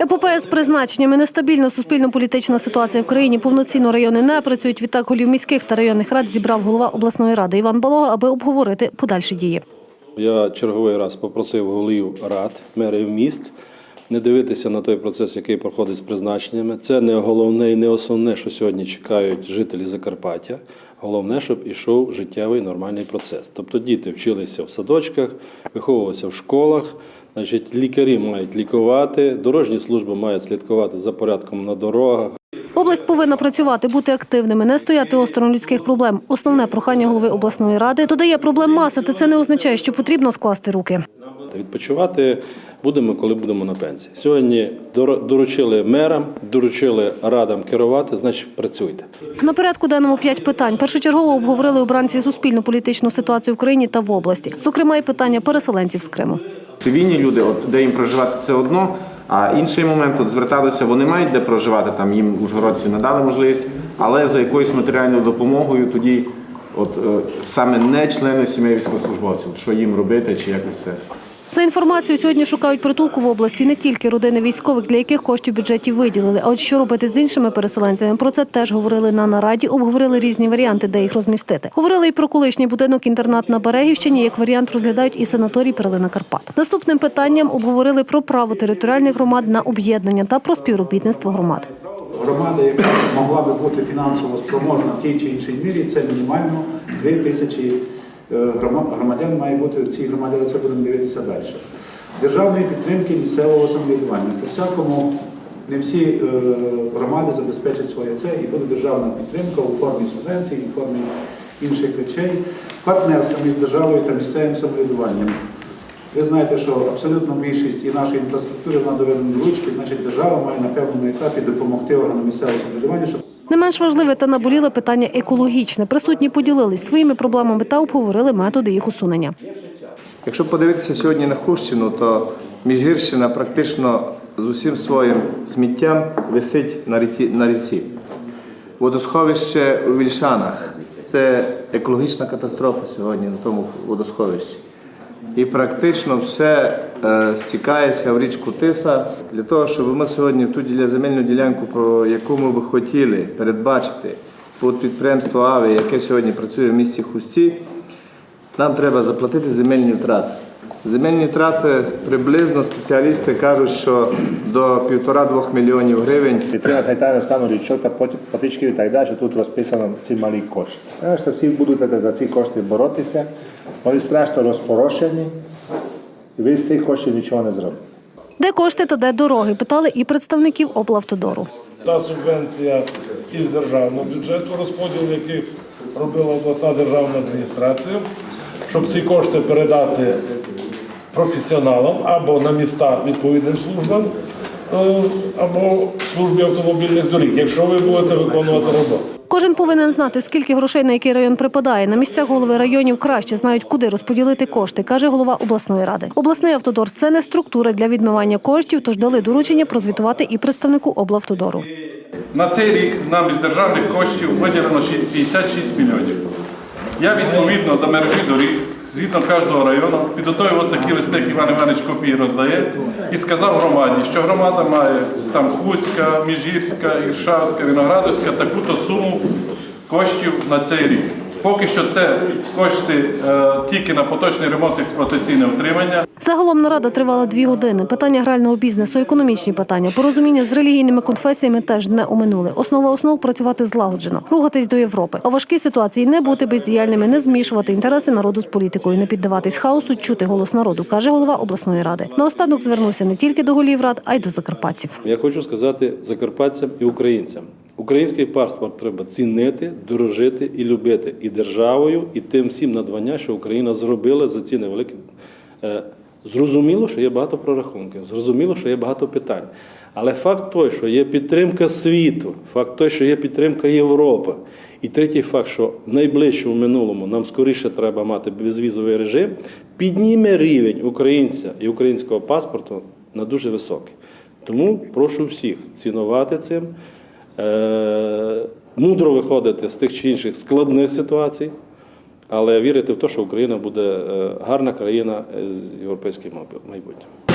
епопея з призначеннями, нестабільна суспільно-політична ситуація в країні, повноцінно райони не працюють. Відтак голів міських та районних рад зібрав голова обласної ради Іван Балога, аби обговорити подальші дії. Я черговий раз попросив голів рад, мерів міст не дивитися на той процес, який проходить з призначеннями. Це не головне і не основне, що сьогодні чекають жителі Закарпаття. Головне, щоб ішов життєвий нормальний процес. Тобто діти вчилися в садочках, виховувалися в школах. Значить, лікарі мають лікувати, дорожні служби мають слідкувати за порядком на дорогах. Область повинна працювати, бути активними, не стояти осторонь людських проблем. Основне прохання голови обласної ради додає проблем маса, та це не означає, що потрібно скласти руки. Відпочивати будемо, коли будемо на пенсії. Сьогодні доручили мерам, доручили радам керувати, значить працюйте. На порядку денному п'ять питань. Першочергово обговорили обранці суспільно-політичну ситуацію в країні та в області. Зокрема, і питання переселенців з Криму. Цивільні люди, от де їм проживати, це одно. А інший момент от зверталися, вони мають де проживати, там їм ужгородці надали можливість, але за якоюсь матеріальною допомогою тоді, от е, саме не члени сімей військовослужбовців, що їм робити чи якось це. За інформацією, сьогодні шукають притулку в області не тільки родини військових, для яких коштів в бюджеті виділили. А от що робити з іншими переселенцями? Про це теж говорили на нараді, обговорили різні варіанти, де їх розмістити. Говорили і про колишній будинок-інтернат на Берегівщині. Як варіант розглядають і санаторій Перлина Карпат. Наступним питанням обговорили про право територіальних громад на об'єднання та про співробітництво громад. Громада, яка могла би бути фінансово спроможна в тій чи іншій мірі, це мінімально 2 тисячі громадян має бути в цій громаді, це будемо дивитися далі. Державної підтримки місцевого самоврядування. По всякому не всі е, громади забезпечать своє це і буде державна підтримка у формі субвенцій, у формі інших речей, партнерство між державою та місцевим самоврядуванням. Ви знаєте, що абсолютно більшість і нашої інфраструктури вона доведена до ручки, значить держава має на певному етапі допомогти органам місцевого самоврядування, щоб Не менш важливе та наболіле питання екологічне. Присутні поділились своїми проблемами та обговорили методи їх усунення. Якщо подивитися сьогодні на Хущину, то Міжгірщина практично з усім своїм сміттям висить на ріці. На ріці. Водосховище у Вільшанах це екологічна катастрофа сьогодні на тому водосховищі. І практично все стікається в річку Тиса для того, щоб ми сьогодні ту земельну ділянку, про яку ми би хотіли передбачити під підприємство АВИ, яке сьогодні працює в місті Хусті, нам треба заплатити земельні втрати. Земельні втрати приблизно спеціалісти кажуть, що до півтора-двох мільйонів гривень. Підтримка санітарного стану річок, потічки і так далі, тут розписано ці малі кошти. Що всі будуть за ці кошти боротися, вони страшно розпорошені, ви з тих коштів нічого не зробите. Де кошти та де дороги? Питали і представників облавтодору. Та субвенція із державного бюджету, розподіл яких робила обласна державна адміністрація, щоб ці кошти передати професіоналам або на міста відповідним службам, е, або службі автомобільних доріг, якщо ви будете виконувати роботу. Кожен повинен знати, скільки грошей на який район припадає. На місцях голови районів краще знають, куди розподілити кошти, каже голова обласної ради. Обласний автодор це не структура для відмивання коштів, тож дали доручення прозвітувати і представнику облавтодору. На цей рік нам із державних коштів виділено ще 56 мільйонів. Я відповідно до мережі доріг, згідно кожного району, підготовив такі листи, як Іван Іванович Копій роздає, і сказав громаді, що громада має там Хуська, Міжгірська, Іршавська, Виноградовська таку-то суму коштів на цей рік. Поки що це кошти е, тільки на поточний ремонт експлуатаційне утримання. Загалом нарада тривала дві години. Питання грального бізнесу, економічні питання, порозуміння з релігійними конфесіями теж не оминули. Основа основ працювати злагоджено, рухатись до Європи. А важкі ситуації не бути бездіяльними, не змішувати інтереси народу з політикою, не піддаватись хаосу, чути голос народу, каже голова обласної ради. Наостанок звернувся не тільки до голів рад, а й до закарпатців. Я хочу сказати закарпатцям і українцям. Український паспорт треба цінити, дорожити і любити і державою, і тим всім надбання, що Україна зробила за ці невеликі. Е, Зрозуміло, що є багато прорахунків, зрозуміло, що є багато питань. Але факт той, що є підтримка світу, факт той, що є підтримка Європи. І третій факт, що в найближчому минулому нам скоріше треба мати безвізовий режим, підніме рівень українця і українського паспорту на дуже високий. Тому прошу всіх цінувати цим, мудро виходити з тих чи інших складних ситуацій, але вірити в те, що Україна буде е, гарна країна е, з європейським майбутнім.